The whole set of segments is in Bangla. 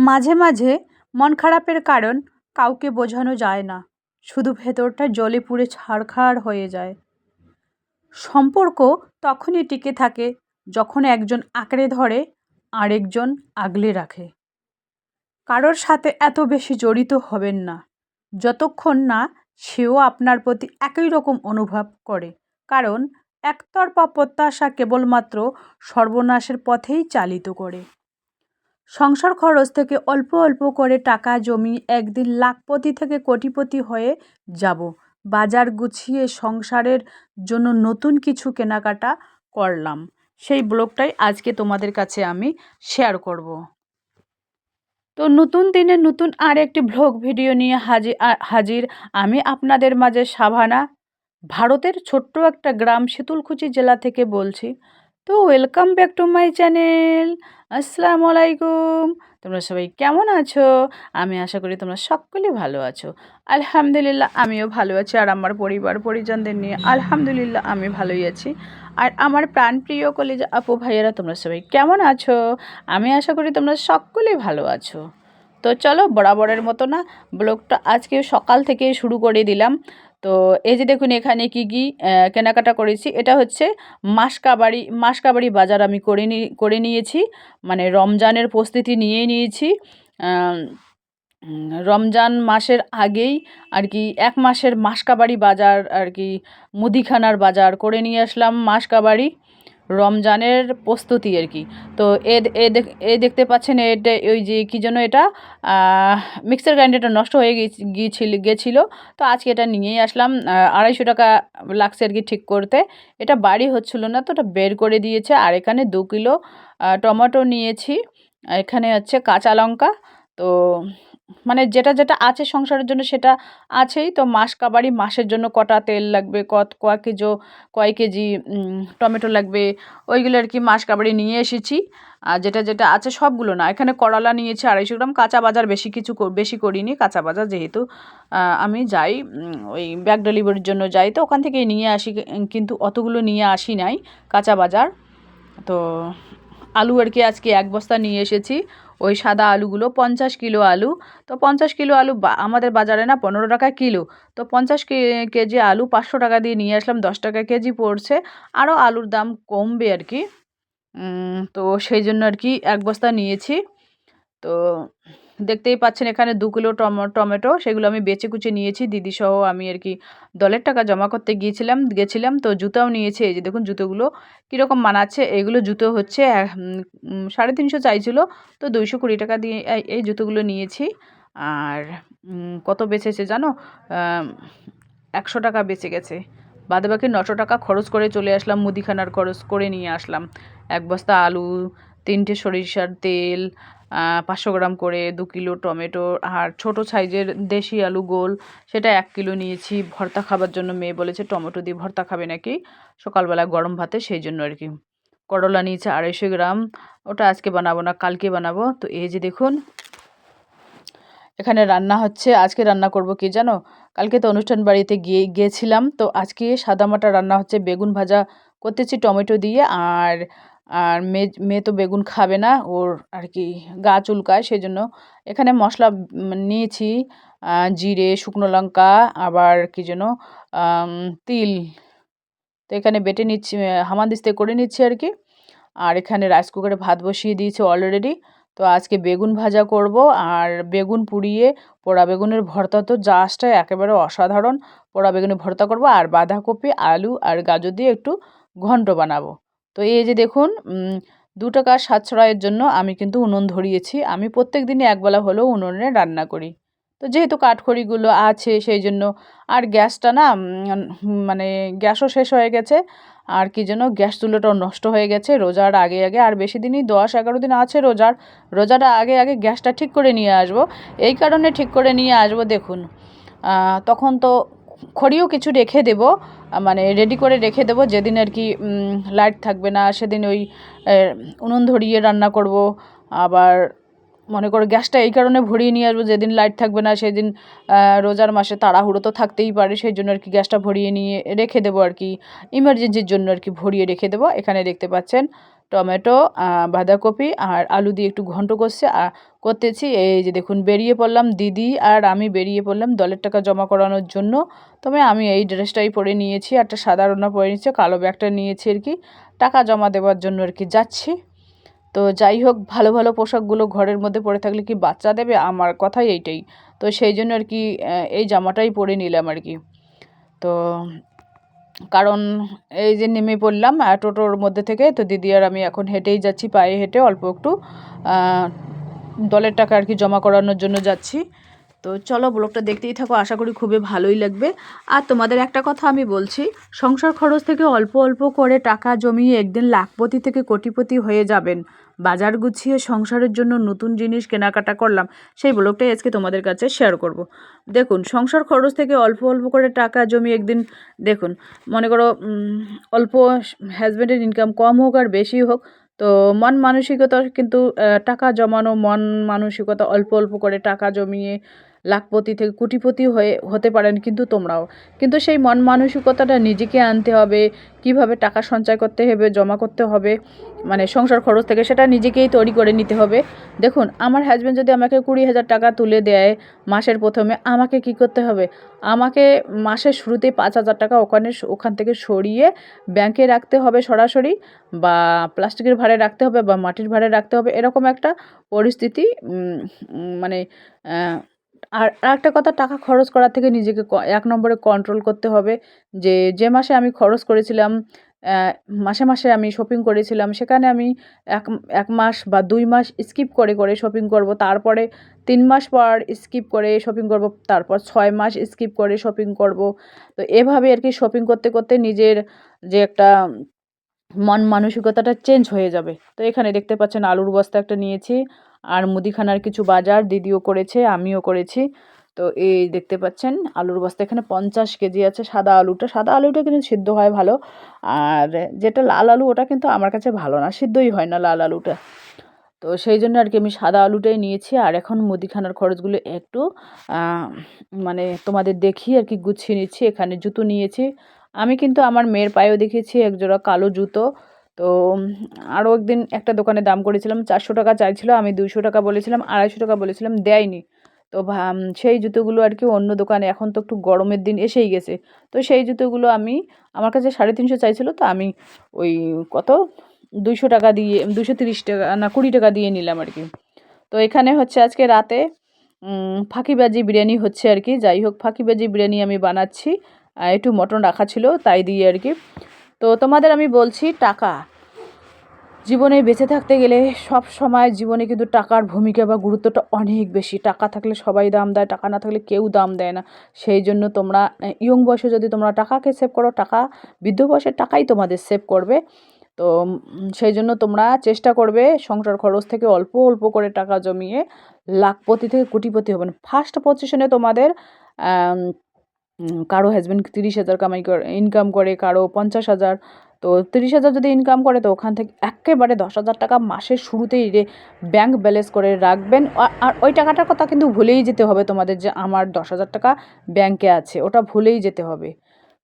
মাঝে মাঝে মন খারাপের কারণ কাউকে বোঝানো যায় না। শুধু ভেতরটা জলে পুড়ে ছারখার হয়ে যায়। সম্পর্ক তখনই টিকে থাকে যখন একজন আঁকড়ে ধরে, আরেকজন আগলে রাখে। কারোর সাথে এত বেশি জড়িত হবেন না। যতক্ষণ না সেও আপনার প্রতি একই রকম অনুভব করে। কারণ একতরফা প্রত্যাশা কেবলমাত্র সর্বনাশের পথেই চালিত করে। সংসার খরচ থেকে অল্প অল্প করে টাকা জমি একদিন লাখপতি থেকে কোটিপতি হয়ে যাব। বাজার গুছিয়ে সংসারের জন্য নতুন কিছু কেনাকাটা করলাম। সেই ব্লগটাই আজকে তোমাদের কাছে আমি শেয়ার করব। তো নতুন দিনে নতুন আর একটি ভ্লগ ভিডিও নিয়ে হাজির হাজির আমি আপনাদের মাঝে সাভানা, ভারতের ছোট্ট একটা গ্রাম, শীতলকুচি জেলা থেকে বলছি। তো welcome back to my channel. আসসালামু আলাইকুম। তোমরা সবাই কেমন আছো? আমি আশা করি তোমরা সকলেই ভালো আছো। আলহামদুলিল্লাহ, আমিও ভালো আছি। আর আমার পরিবার, পরিজনদের নিয়ে আলহামদুলিল্লাহ, আমি ভালোই আছি। আর আমার প্রাণপ্রিয় কলেজ আপু ভাইয়েরা, তোমরা সবাই কেমন আছো? আমি আশা করি তোমরা সকলেই ভালো আছো। তো চলো, বরাবরের মতো না, ব্লগটা আজকে সকাল থেকে শুরু করে দিলাম। তো এই যে দেখুন এখানে কি কি কেনাকাটা করেছি। এটা হচ্ছে মাসকাবাড়ি মাসকাবাড়ি বাজার আমি করে করে নিয়েছি। মানে রমজানের প্রস্তুতি নিয়ে নিয়েছি। রমজান মাসের আগেই আর কি এক মাসের মাসকাবাড়ি বাজার আর কি মুদিখানার বাজার করে নিয়ে আসলাম মাসকাবাড়ি। রমজানের প্রস্তুতি আর কি। তো এ এ দেখতে পাচ্ছেন এটা ওই যে কী জন্য এটা মিক্সার গ্রাইন্ডারটা নষ্ট হয়ে গিয়েছিল, গেছিল। তো আজকে এটা নিয়েই আসলাম আড়াইশো টাকা লাগছে আর কি ঠিক করতে। এটা বাড়ি হচ্ছিল না তো, ওটা বের করে দিয়েছে। আর এখানে দু কিলো টমেটো নিয়েছি। এখানে হচ্ছে কাঁচা লঙ্কা। তো মানে যেটা যেটা আছে সংসারের জন্য সেটা আছেই। তো মাস কাবারি, মাসের জন্য কটা তেল লাগবে, কত, কয় কেজি কয় কেজি টমেটো লাগবে, ওইগুলো আর কি মাস কাবারি নিয়ে এসেছি। আর যেটা যেটা আছে সবগুলো না। এখানে করলা নিয়েছি আড়াইশো গ্রাম, কাঁচা বাজার বেশি কিছু বেশি করিনি। কাঁচা বাজার যেহেতু আমি যাই ওই ব্যাগ ডেলিভারির জন্য যাই। তো ওখান থেকেই নিয়ে আসি, কিন্তু অতগুলো নিয়ে আসি নাই, কাঁচা বাজার। তো আলু আর কি আজকে এক বস্তা নিয়ে এসেছি। ওই সাদা আলুগুলো, পঞ্চাশ কিলো আলু। তো পঞ্চাশ কিলো আলু আমাদের বাজারে না পনেরো টাকা কিলো। তো পঞ্চাশ কেজি আলু পাঁচশো টাকা দিয়ে নিয়ে আসলাম, দশ টাকা কেজি পড়ছে। আরও আলুর দাম কমবে আর কি। তো সেই জন্য আর কি এক বস্তা নিয়েছি। তো দেখতেই পাচ্ছেন এখানে দু কিলো টমেটো সেগুলো আমি বেচে কুচে নিয়েছি। দিদিসহ আমি আর কি দলের টাকা জমা করতে গিয়েছিলাম, গেছিলাম তো জুতাও নিয়েছি। এই যে দেখুন জুতোগুলো কীরকম মানাচ্ছে, এগুলো জুতো হচ্ছে সাড়ে তিনশো চাইছিল তো দুইশো কুড়ি টাকা দিয়ে এই জুতোগুলো নিয়েছি। আর কত বেঁচেছে জানো? একশো টাকা বেঁচে গেছে। বাদে বাকি নশো টাকা খরচ করে চলে আসলাম, মুদিখানার খরচ করে নিয়ে আসলাম। এক বস্তা আলু, তিনটে সরিষার তেল পাঁচশো গ্রাম করে দু কিলো টমেটো আর ছোট সাইজের দেশি আলু গোল, সেটা এক কিলো নিয়েছি। ভর্তা খাবার জন্য মেয়ে বলেছে, টমেটো দিয়ে ভর্তা খাবে নাকি? সকালবেলা গরম ভাতে সেই জন্য আর কি। করলা নিয়েছে আড়াইশো গ্রাম। ওটা আজকে বানাবো না, কালকে বানাবো। তো এই যে দেখুন, এখানে রান্না হচ্ছে। আজকে রান্না করব কি জানো? কালকে তো অনুষ্ঠান বাড়িতে গিয়ে, গিয়েছিলাম। তো আজকে সাদামাটা রান্না হচ্ছে, বেগুন ভাজা করতেছি টমেটো দিয়ে। আর আর মেয়ে মেয়ে তো বেগুন খাবে না, ওর আর কি গা চুলকায় সেই জন্য এখানে মশলা নিয়েছি জিরে, শুকনো লঙ্কা, আবার কী যেন তিল। তো এখানে বেটে নিচ্ছি হামানদিস্তে করে নিচ্ছি আর কি। আর এখানে রাইস কুকারে ভাত বসিয়ে দিয়েছি অলরেডি তো আজকে বেগুন ভাজা করব, আর বেগুন পুড়িয়ে পোড়া বেগুনের ভর্তা তো জাস্টটাই একেবারে অসাধারণ। পোড়া বেগুনের ভর্তা করব, আর বাঁধাকপি, আলু আর গাজর দিয়ে একটু ঘন্ট বানাবো। তো এই যে দেখুন দু টাকা সাশ্রয়ের জন্য আমি কিন্তু উনুন ধরিয়েছি। আমি প্রত্যেক দিনই একবেলা হলেও উনুনে রান্না করি। তো যেহেতু কাঠখড়িগুলো আছে, সেই জন্য আর গ্যাসটা না মানে গ্যাসও শেষ হয়ে গেছে। আর কি যেন গ্যাস চুলোটাও নষ্ট হয়ে গেছে রোজার আগে আগে। আর বেশি দিনই দশ এগারো দিন আছে রোজার। রোজাটা আগে আগে গ্যাসটা ঠিক করে নিয়ে আসব। এই কারণে ঠিক করে নিয়ে আসব, দেখুন। তখন তো খড়িও কিছু রেখে দেব মানে রেডি করে রেখে দেবো, যেদিন আর কি লাইট থাকবে না, সেদিন ওই উনুন ধরিয়ে রান্না করব, আবার মনে করো গ্যাসটা এই কারণে ভরিয়ে নিয়ে আসব, যেদিন লাইট থাকবে না, সেদিন রোজার মাসে তাড়াহুড়ো তো থাকতেই পারে, সেই জন্য আর কি গ্যাসটা ভরিয়ে নিয়ে রেখে দেবো আর কি ইমার্জেন্সির জন্য আর কি ভরিয়ে রেখে দেবো, এখানে দেখতে পাচ্ছেন। টমেটো বাঁধাকপি আর আলু দিয়ে একটু ঘন্ট করছে। করতেছি এই যে দেখুন, বেরিয়ে পড়লাম দিদি আর আমি বেরিয়ে পড়লাম দলের টাকা জমা করানোর জন্য। তবে আমি এই ড্রেসটাই পরে নিয়েছি, একটা সাদা ওড়না পরে নিয়েছি, কালো ব্যাগটা নিয়েছি আর কি। টাকা জমা দেওয়ার জন্য আর কি যাচ্ছি। তো যাই হোক, ভালো ভালো পোশাকগুলো ঘরের মধ্যে পরে থাকলে কি বাচ্চা দেবে? আমার কথাই এইটাই। তো সেই জন্য আর কি এই জামাটাই পরে নিলাম আর কি। তো কারণ এই যে নেমে পড়লাম টোটোর মধ্যে থেকে, তো দিদি আর আমি এখন হেঁটেই যাচ্ছি, পায়ে হেঁটে অল্প একটু দলের টাকা আর কি জমা করানোর জন্য যাচ্ছি। তো চলো ব্লগটা দেখতেই থাকো, আশা করি খুবই ভালোই লাগবে। আর তোমাদের একটা কথা আমি বলছি, সংসার খরচ থেকে অল্প অল্প করে টাকা জমিয়ে একদিন লাখপতি থেকে কোটিপতি হয়ে যাবেন। বাজার গুছিয়ে সংসারের জন্য নতুন জিনিস কেনাকাটা করলাম, সেই ব্লগটাই আজকে তোমাদের কাছে শেয়ার করব। দেখুন, সংসার খরচ থেকে অল্প অল্প করে টাকা জমি একদিন, দেখুন, মনে করো অল্প হাজব্যান্ডের ইনকাম কম হোক আর বেশি হোক, তো মন মানসিকতা কিন্তু টাকা জমানো, মন মানসিকতা অল্প অল্প করে টাকা জমিয়ে লাখপতি থেকে কোটিপতি হয়ে, হতে পারেন কিন্তু তোমরাও। কিন্তু সেই মন মানসিকতাটা নিজেকে আনতে হবে, কীভাবে টাকা সঞ্চয় করতে হবে, জমা করতে হবে মানে সংসার খরচ থেকে সেটা নিজেকেই তৈরি করে নিতে হবে। দেখুন, আমার হাজব্যান্ড যদি আমাকে কুড়ি হাজার টাকা তুলে দেয় মাসের প্রথমে, আমাকে কি করতে হবে? আমাকে মাসের শুরুতেই পাঁচ হাজার টাকা ওখানে ওখান থেকে সরিয়ে ব্যাংকে রাখতে হবে সরাসরি, বা প্লাস্টিকের ভাড়ে রাখতে হবে, বা মাটির ভাড়ে রাখতে হবে, এরকম একটা পরিস্থিতি মানে আর একটা কথা, টাকা খরচ করার থেকে নিজেকে এক নম্বরে কন্ট্রোল করতে হবে যে যে মাসে আমি খরচ করেছিলাম মাসে মাসে আমি শপিং করেছিলাম, সেখানে আমি এক এক মাস বা দুই মাস স্কিপ করে করে শপিং করব, তারপরে তিন মাস পর স্কিপ করে শপিং করব, তারপর ছয় মাস স্কিপ করে শপিং করব। তো এভাবে আর কি শপিং করতে করতে নিজের যে একটা মন মানসিকতাটা চেঞ্জ হয়ে যাবে। তো এখানে দেখতে পাচ্ছেন আলুর বস্তা একটা নিয়েছি। আর মুদিখানার কিছু বাজার দিদিও করেছে, আমিও করেছি। তো এই দেখতে পাচ্ছেন, আলুর বস্তা এখানে পঞ্চাশ কেজি আছে, সাদা আলুটা। সাদা আলুটা কিন্তু সিদ্ধ হয় ভালো। আর যেটা লাল আলু, ওটা কিন্তু আমার কাছে ভালো না, সিদ্ধই হয় না লাল আলুটা। তো সেই জন্য আর কি আমি সাদা আলুটাই নিয়েছি। আর এখন মুদিখানার খরচগুলো একটু মানে তোমাদের দেখি আর কি গুছিয়ে নিচ্ছি। এখানে জুতো নিয়েছি। আমি কিন্তু আমার মেয়ের পায়েও দেখেছি, একজোড়া কালো জুতো। তো আরও একদিন একটা দোকানে দাম করেছিলাম, চারশো টাকা চাইছিল, আমি দুশো টাকা বলেছিলাম, আড়াইশো টাকা বলেছিলাম, দেয়নি। তো সেই জুতোগুলো আর কি অন্য দোকানে, এখন তো একটু গরমের দিন এসেই গেছে। তো সেই জুতোগুলো আমি, আমার কাছে সাড়ে তিনশো চাইছিলো, তো আমি ওই কত? দুইশো টাকা দিয়ে দুশো তিরিশ টাকা না, কুড়ি টাকা দিয়ে নিলাম আর কি। তো এখানে হচ্ছে আজকে রাতে ফাঁকিবাজি বিরিয়ানি হচ্ছে আর কি। যাই হোক ফাঁকিবাজি বিরিয়ানি আমি বানাচ্ছি। একটু মটন রাখা ছিল, তাই দিয়ে আর কি। তো তোমাদের আমি বলছি টাকা। জীবনে বেঁচে থাকতে গেলে সব সময় জীবনে কিন্তু টাকার ভূমিকা বা গুরুত্বটা অনেক বেশি। টাকা থাকলে সবাই দাম দেয়, টাকা না থাকলে কেউ দাম দেয় না। সেই জন্য তোমরা ইয়ং বয়সে যদি তোমরা টাকাকে সেভ করো, টাকা, বৃদ্ধ বয়সের টাকাই তোমাদের সেভ করবে। তো সেই জন্য তোমরা চেষ্টা করবে সংসার খরচ থেকে অল্প অল্প করে টাকা জমিয়ে লাখপতি থেকে কোটিপতি হবে ফার্স্ট পজিশনে তোমাদের কারও হাজব্যান্ড তিরিশ হাজার কামাই করে ইনকাম করে, কারও পঞ্চাশ হাজার, তো তিরিশ হাজার যদি ইনকাম করে, তো ওখান থেকে একেবারে দশ হাজার টাকা মাসের শুরুতেই রে ব্যাংক ব্যালেন্স করে রাখবেন। আর ওই টাকাটার কথা কিন্তু ভুলেই যেতে হবে তোমাদের যে আমার দশ হাজার টাকা ব্যাংকে আছে, ওটা ভুলেই যেতে হবে।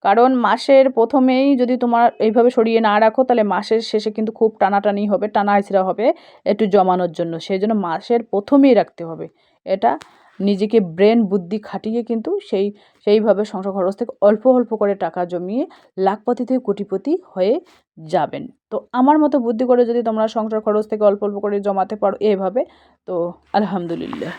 কারণ মাসের প্রথমেই যদি তোমার এইভাবে সরিয়ে না রাখো, তাহলে মাসের শেষে কিন্তু খুব টানাটানি হবে, টানা হবে একটু জমানোর জন্য। সেই জন্য মাসের প্রথমেই রাখতে হবে। এটা নিজেকে ব্রেন বুদ্ধি খাটিয়ে কিন্তু সেই, সেইভাবে সংসার খরচ থেকে অল্প অল্প করে টাকা জমিয়ে লাখপতি থেকে কোটিপতি হয়ে যাবেন। তো আমার মতো বুদ্ধি করে যদি তোমরা সংসার খরচ থেকে অল্প অল্প করে জমাতে পারো এভাবে, তো আলহামদুলিল্লাহ।